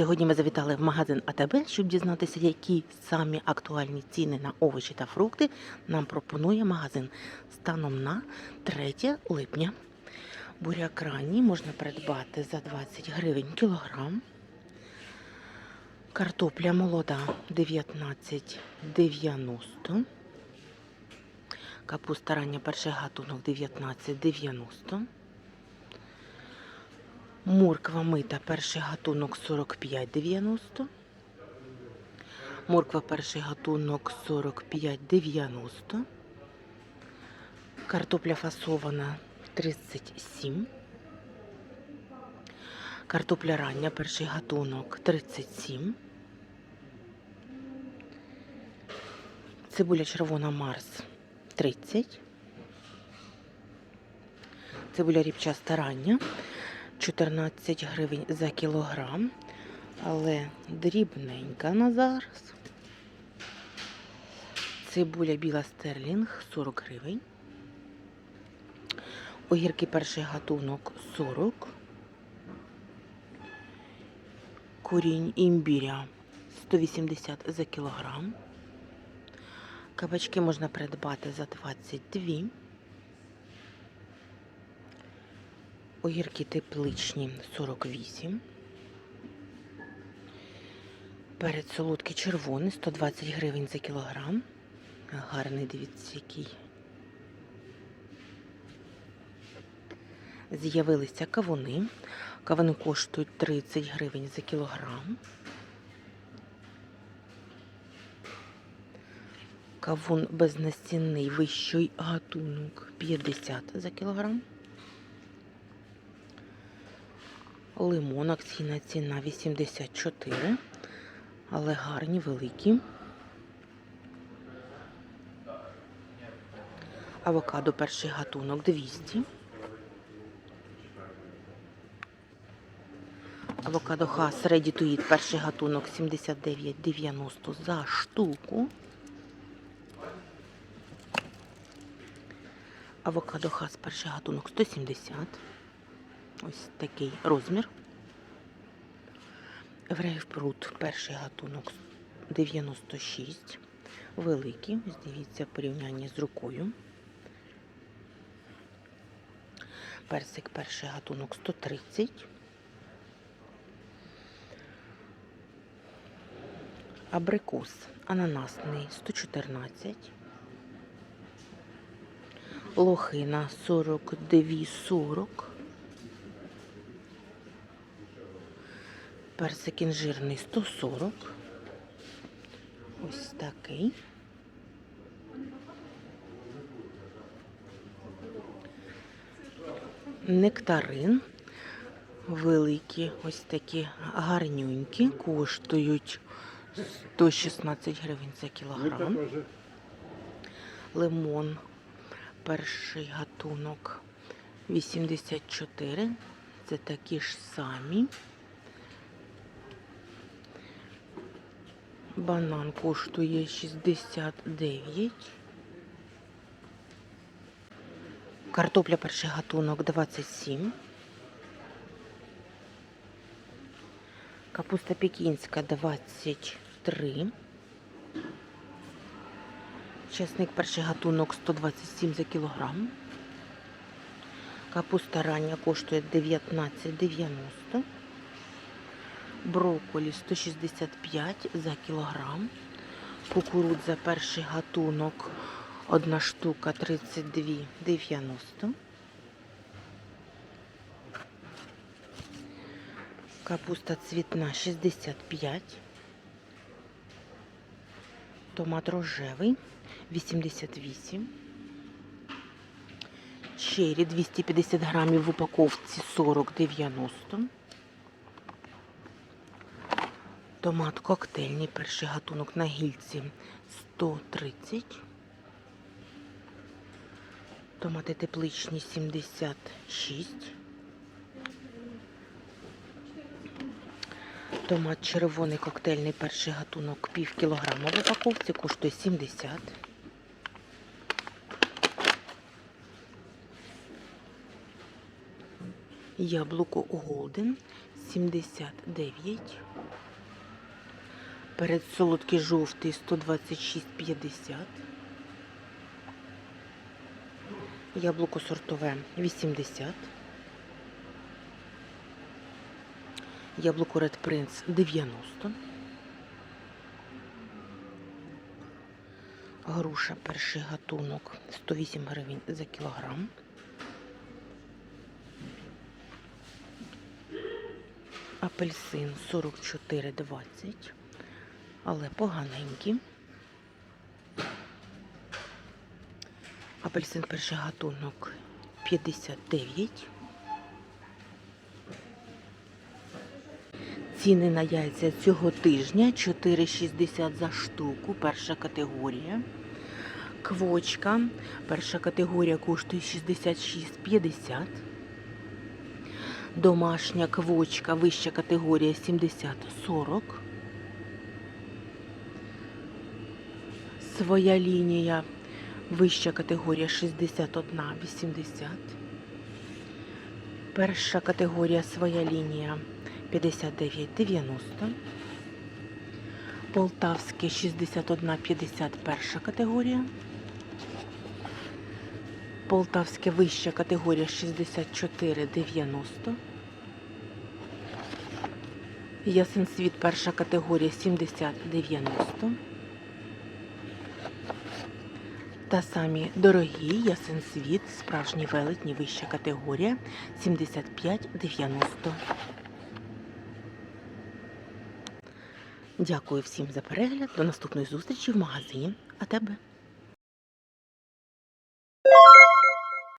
Сьогодні ми завітали в магазин АТБ, щоб дізнатися, які самі актуальні ціни на овочі та фрукти нам пропонує магазин станом на 3 липня. Буряк ранній можна придбати за 20 гривень кілограм. Картопля молода 19,90. Капуста рання перший гатунок 19,90. Морква мита перший гатунок 45,90. Морква перший гатунок 45,90. Картопля фасована 37. Картопля рання перший гатунок 37. Цибуля червона Марс 30. Цибуля ріпчаста рання 14 гривень за кілограм, але дрібненька на зараз. Цибуля біла стерлінг 40 гривень. Огірки перший гатунок 40. Корінь імбіря 180 за кілограм. Кабачки можна придбати за 22. Огірки тепличні 48. Перець солодкий червоний 120 гривень за кілограм. Гарний, дивіться, який. З'явилися кавуни. Кавуни коштують 30 гривень за кілограм. Кавун безнастінний вищий гатунок 50 за кілограм. Лимон акційна ціна 84, але гарні, великі. Авокадо перший гатунок 200. Авокадо хас Ready to Eat перший гатунок 79,90 за штуку. Авокадо хас перший гатунок 170. Ось такий розмір. Грейпфрут перший гатунок 96. Великий. Ось дивіться в порівнянні з рукою. Персик перший гатунок 130. Абрикос ананасний 114. Лохина 42,40. Персик інжирний 140. Ось такий. Нектарин. Великі, ось такі гарнюнькі, коштують 116 гривень за кілограм. Лимон, перший гатунок 84. Це такі ж самі. Банан коштує 69. Картопля перший гатунок 27. Капуста пекінська 23. Чесник перший гатунок 127 за кілограм. Капуста рання коштує 19,90. Брокколі 165 за кілограм. Кукурудза перший гатунок. Одна штука 32,90. Капуста цвітна 65. Томат рожевий 88. Черрі 250 грамів в упаковці 40,90. Томат коктейльний, перший гатунок на гільці 130. Томати тепличні 76. Томат червоний коктейльний перший гатунок пів кілограма в упаковці коштує 70. Яблуко Голден 79. Перед солодкий жовтий 126,50. Яблуко сортове 80. Яблуко Red Prince 90. Груша перший гатунок 108 гривень за кілограм. Апельсин 44,20, але поганенький. Апельсин перший гатунок 59. Ціни на яйця цього тижня 4,60 за штуку, перша категорія. Квочка, перша категорія коштує 66,50. Домашня квочка, вища категорія 70-40. Своя лінія, вища категорія 61,80. Перша категорія своя лінія 59,90. Полтавське 61,50 перша категорія. Полтавське вища категорія 64,90. Ясен світ перша категорія 70,90. Та самі дорогі ясен світ, справжній велетні вища категорія 75,90. Дякую всім за перегляд. До наступної зустрічі в магазині. А тебе?